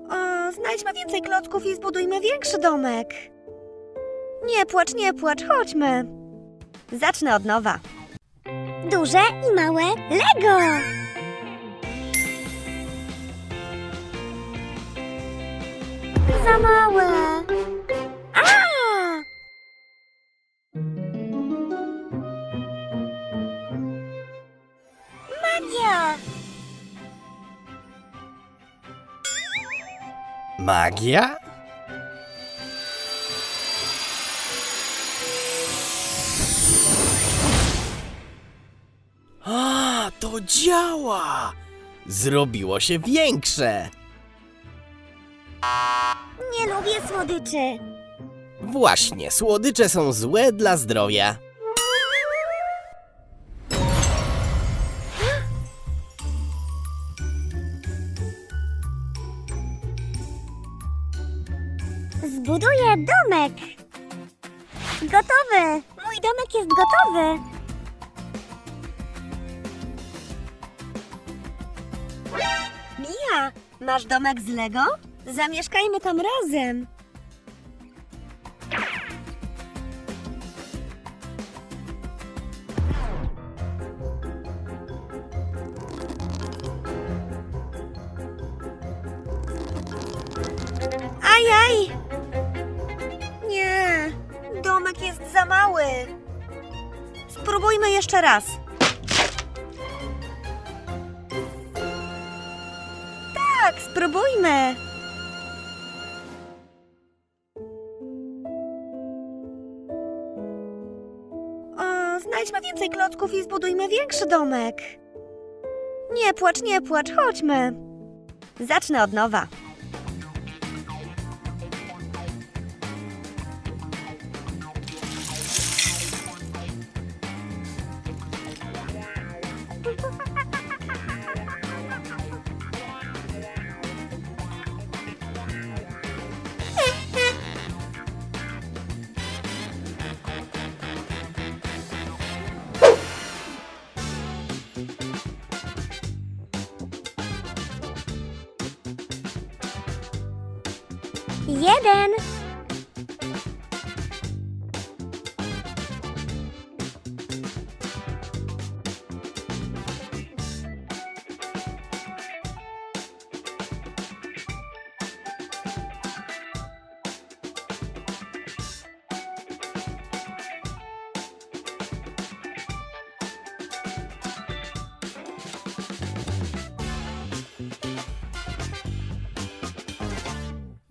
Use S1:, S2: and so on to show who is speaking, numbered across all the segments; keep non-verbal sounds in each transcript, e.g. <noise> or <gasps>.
S1: O, znajdźmy więcej klocków i zbudujmy większy domek. Nie płacz, nie płacz, chodźmy. Zacznę od nowa.
S2: Duże i małe Lego. Za małe. A! Magia?
S3: A, to działa! Zrobiło się większe!
S2: Nie lubię słodyczy.
S3: Właśnie, słodycze są złe dla zdrowia.
S2: Zbuduję domek. Gotowy. Mój domek jest gotowy.
S1: Mia, masz domek z Lego? Zamieszkajmy tam razem. Ajaj! Domek jest za mały. Spróbujmy jeszcze raz. Tak, spróbujmy. O, znajdźmy więcej klocków i zbudujmy większy domek. Nie płacz, nie płacz, chodźmy. Zacznę od nowa.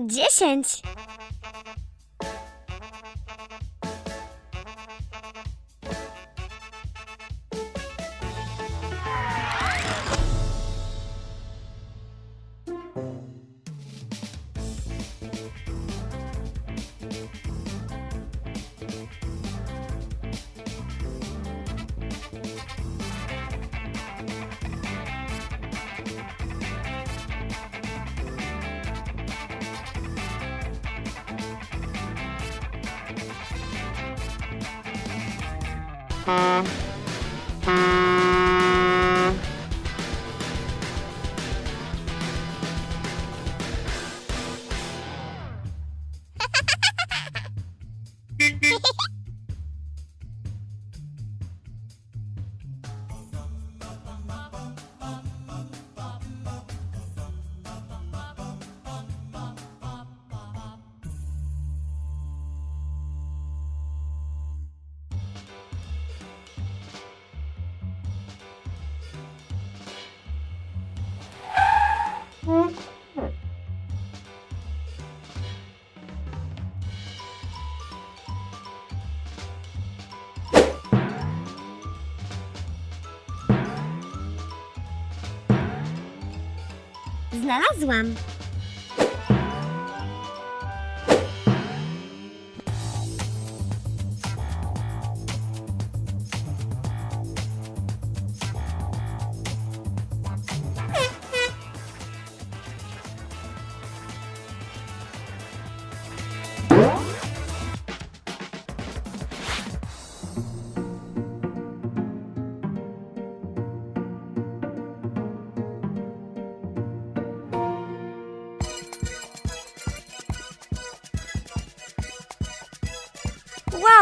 S2: Dziesięć. Mm-hmm. Mm-hmm. Znalazłam.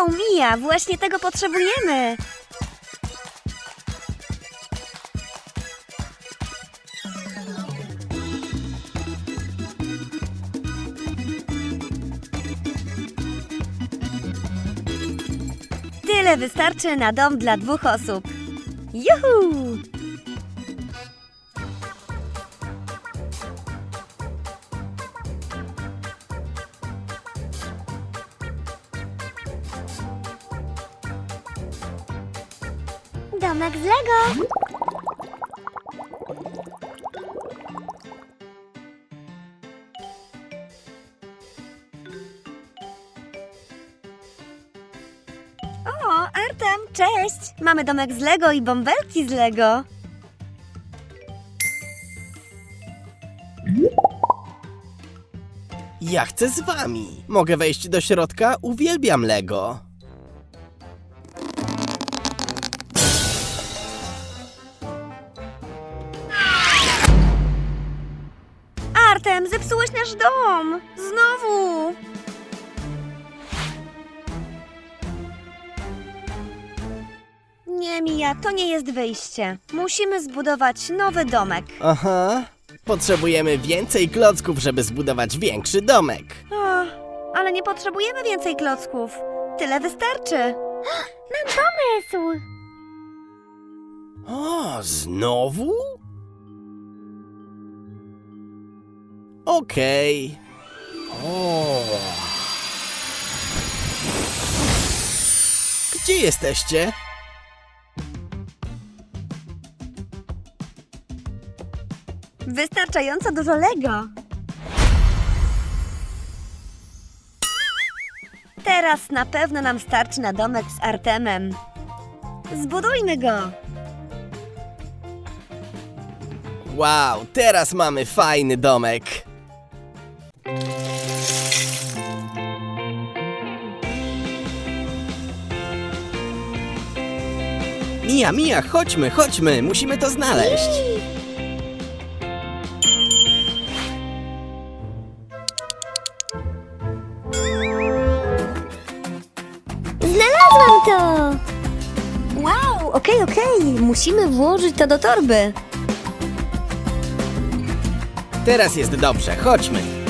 S1: Wow, Mija, właśnie tego potrzebujemy. Tyle wystarczy na dom dla dwóch osób. Juhu!
S2: Domek z Lego.
S1: O, Artem, cześć! Mamy domek z Lego i bąbelki z Lego.
S3: Ja chcę z wami. Mogę wejść do środka? Uwielbiam Lego.
S1: Artem, zepsułeś nasz dom! Znowu! Nie, Mija, to nie jest wyjście. Musimy zbudować nowy domek.
S3: Aha. Potrzebujemy więcej klocków, żeby zbudować większy domek.
S1: O, ale nie potrzebujemy więcej klocków. Tyle wystarczy. <gasps>
S2: Mam pomysł.
S3: O, znowu? Okej. O. Gdzie jesteście?
S1: Wystarczająco dużo Lego. Teraz na pewno nam starczy na domek z Artemem. Zbudujmy go.
S3: Wow, teraz mamy fajny domek. Mija, Mija, chodźmy, chodźmy, musimy to znaleźć.
S2: Znalazłam to.
S1: Wow, okej, okej. Musimy włożyć to do torby.
S3: Teraz jest dobrze, chodźmy.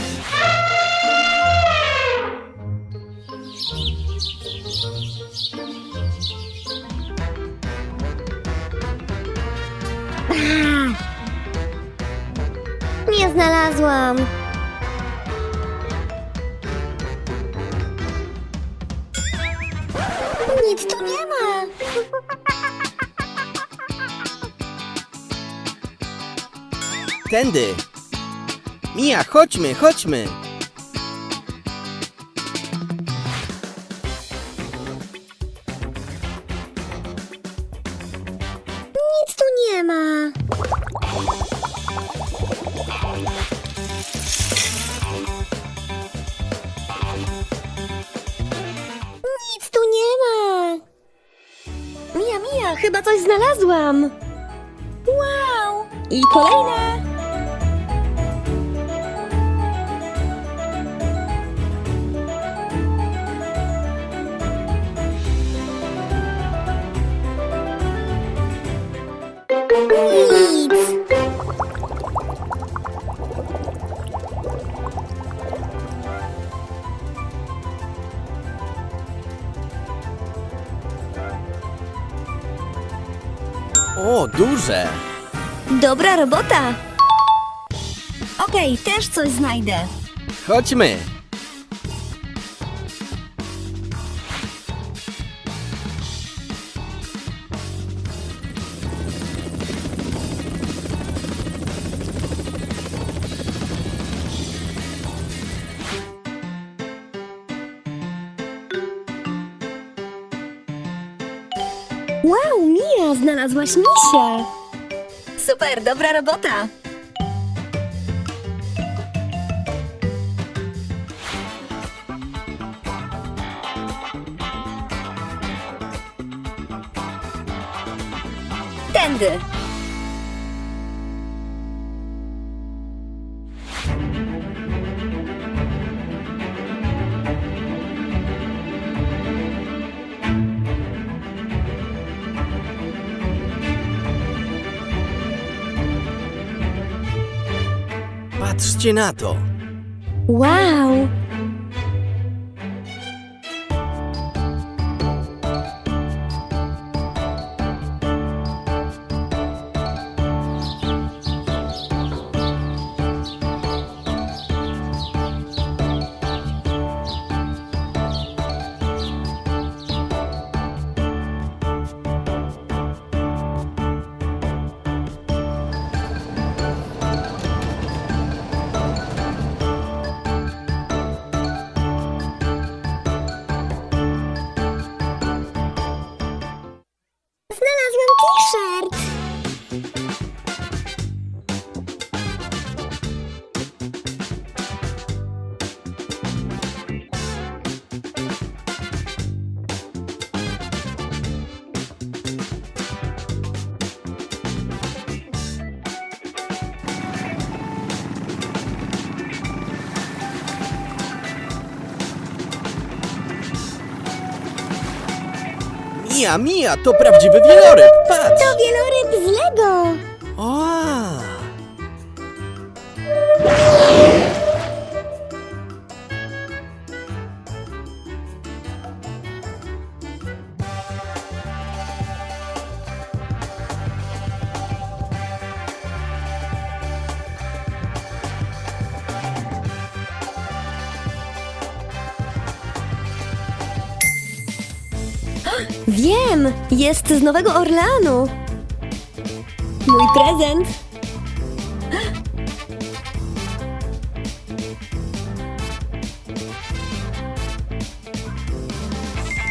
S3: Tędy. Mija, chodźmy, chodźmy. Duże.
S1: Dobra robota. Okej, też coś znajdę.
S3: Chodźmy.
S1: Wow, Mija, znalazłaś misia. Super, dobra robota. Tędy.
S3: Patrzcie na to!
S1: Wow!
S2: Znalazłam
S3: Mia, Mia, to prawdziwy wieloryb. Patrz.
S2: To wieloryb z Lego.
S1: Wiem! Jest z Nowego Orleanu! Mój prezent! <gasps>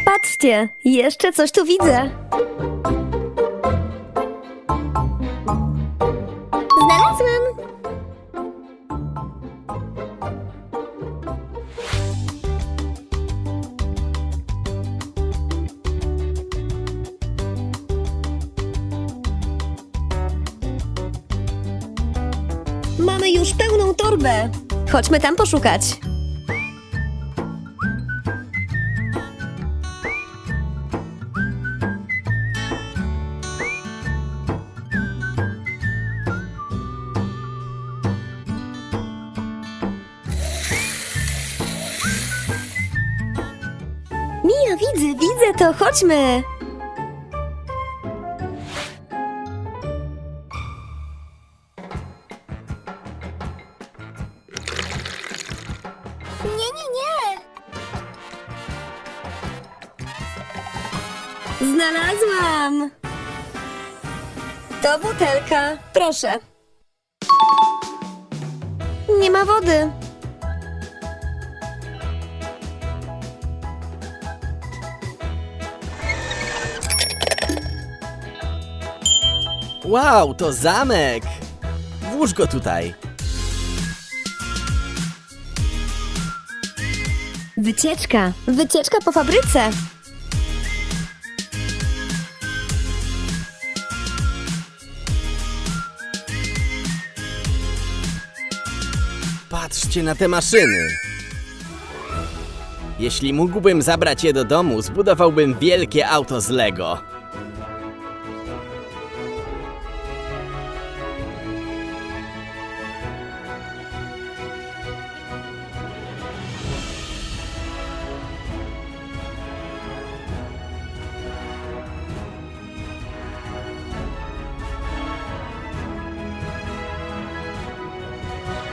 S1: Patrzcie, jeszcze coś tu widzę. Torbę. Chodźmy tam poszukać. Mija, widzę, widzę to, chodźmy. Znalazłam! To butelka. Proszę. Nie ma wody.
S3: Wow, to zamek. Włóż go tutaj.
S1: Wycieczka. Wycieczka po fabryce.
S3: Patrzcie na te maszyny. Jeśli mógłbym zabrać je do domu, zbudowałbym wielkie auto z Lego.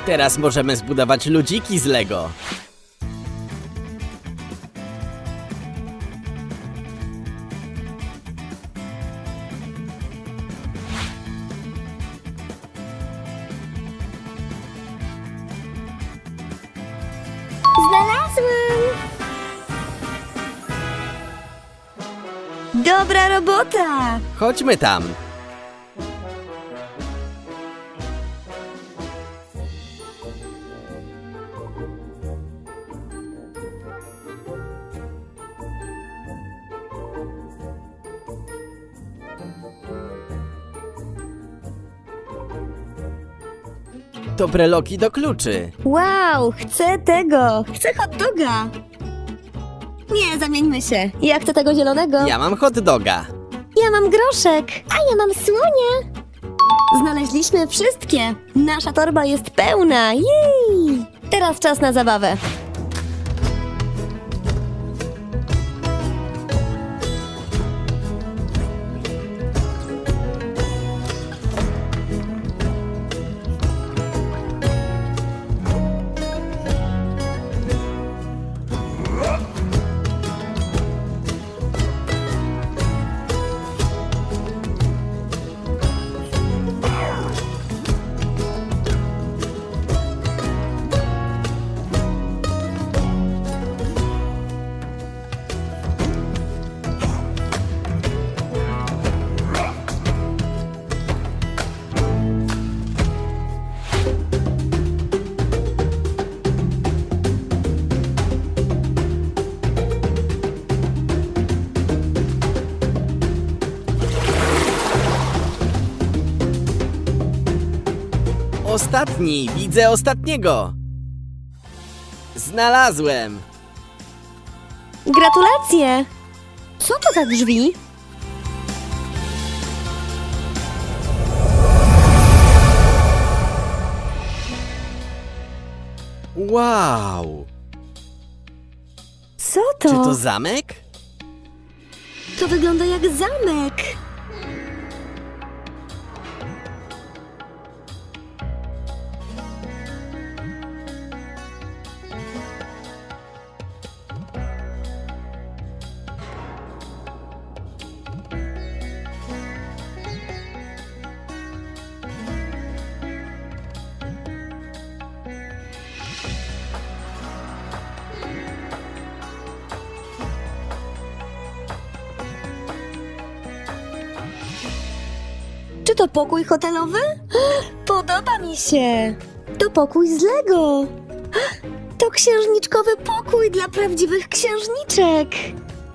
S3: Teraz możemy zbudować ludziki z Lego.
S2: Znalazłam.
S1: Dobra robota!
S3: Chodźmy tam. To breloki do kluczy.
S1: Wow, chcę tego! Chcę hot doga! Nie, zamieńmy się. Ja chcę tego zielonego.
S3: Ja mam hot doga.
S1: Ja mam groszek.
S2: A ja mam słonia.
S1: Znaleźliśmy wszystkie. Nasza torba jest pełna. Jej! Teraz czas na zabawę.
S3: Ostatni, widzę ostatniego. Znalazłem.
S1: Gratulacje! Co to za drzwi?
S3: Wow.
S1: Co to?
S3: Czy to zamek?
S1: To wygląda jak zamek. To pokój hotelowy? <gasps> Podoba mi się. To pokój z Lego. <gasps> To księżniczkowy pokój dla prawdziwych księżniczek.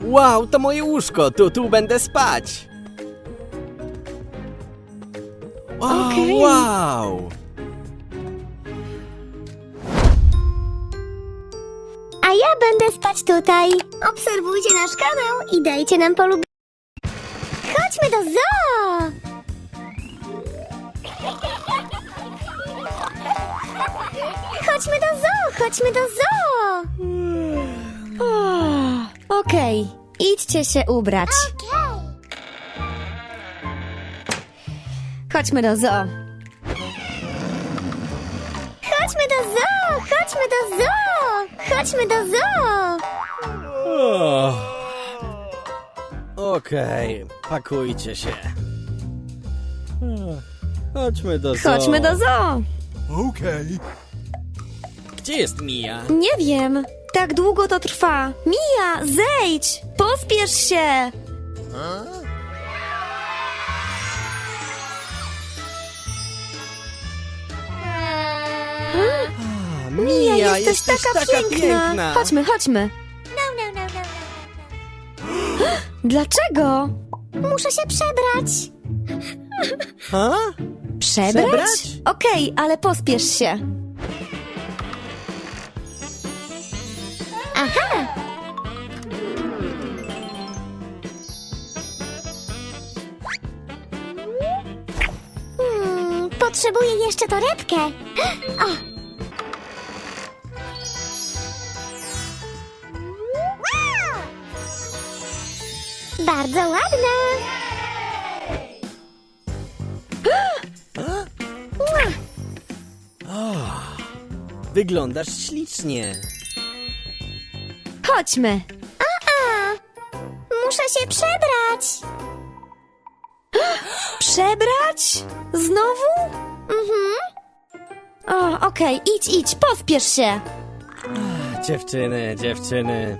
S3: Wow, to moje łóżko. Tu, tu będę spać. Wow,
S1: Okej.
S3: wow.
S1: A ja będę spać tutaj. Obserwujcie nasz kanał i dajcie nam polubienie. Chodźmy do zoo! Chodźmy do zoo, chodźmy do zoo! O, Okej, idźcie się ubrać. Chodźmy do zoo. Chodźmy do zoo! Chodźmy do zoo! Chodźmy do zoo!
S3: Oh. Okej, pakujcie się. Chodźmy do zoo.
S1: Chodźmy do zoo!
S3: Gdzie jest Mia?
S1: Nie wiem. Tak długo to trwa. Mija, zejdź! Pospiesz się!
S3: Mia,
S1: Mija, jesteś, taka, piękna. Chodźmy, chodźmy. <gasps> Dlaczego? Muszę się przebrać.
S3: Ha?
S1: Przebrać?
S3: Przebrać?
S1: Okej, ale pospiesz się. Potrzebuję jeszcze torebkę. O! Bardzo ładna.
S3: Wyglądasz ślicznie.
S1: Chodźmy. A, muszę się przebrać. Przebrać? Znowu? Mhm. O, okej, idź, idź, pospiesz się.
S3: Dziewczyny, dziewczyny.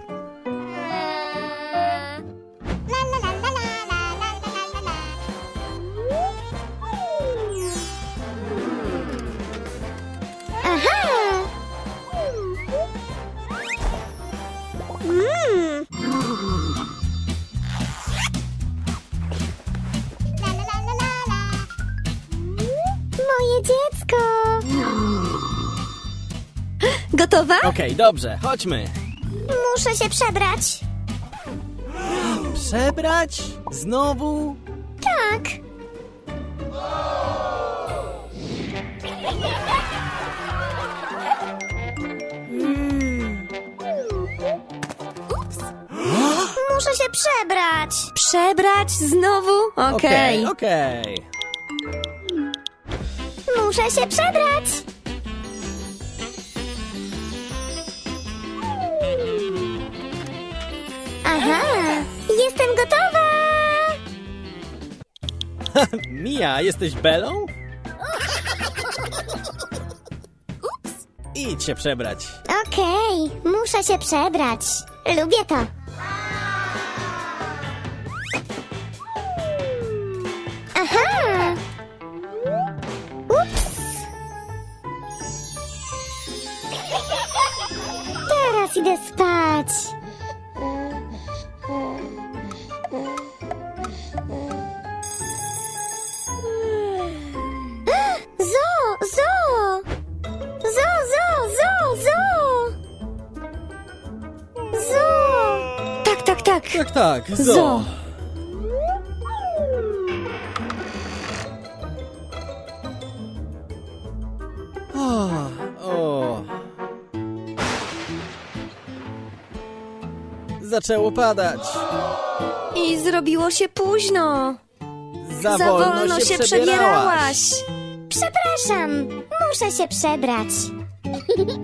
S1: Gotowa?
S3: Okej, dobrze, chodźmy.
S1: Muszę się przebrać.
S3: Przebrać? Znowu?
S1: Tak. Muszę się przebrać. Przebrać znowu? Okej.
S3: okej.
S2: Muszę się przebrać. Jestem gotowa. <laughs>
S3: Mia, jesteś Belą? Idź się przebrać.
S2: Okej, muszę się przebrać. Lubię to.
S3: Tak.
S1: Zo.
S3: zo. O, o. Zaczęło padać.
S1: I zrobiło się późno.
S3: Za,
S1: Za wolno się przebierałaś.
S2: Przepraszam, muszę się przebrać. <laughs>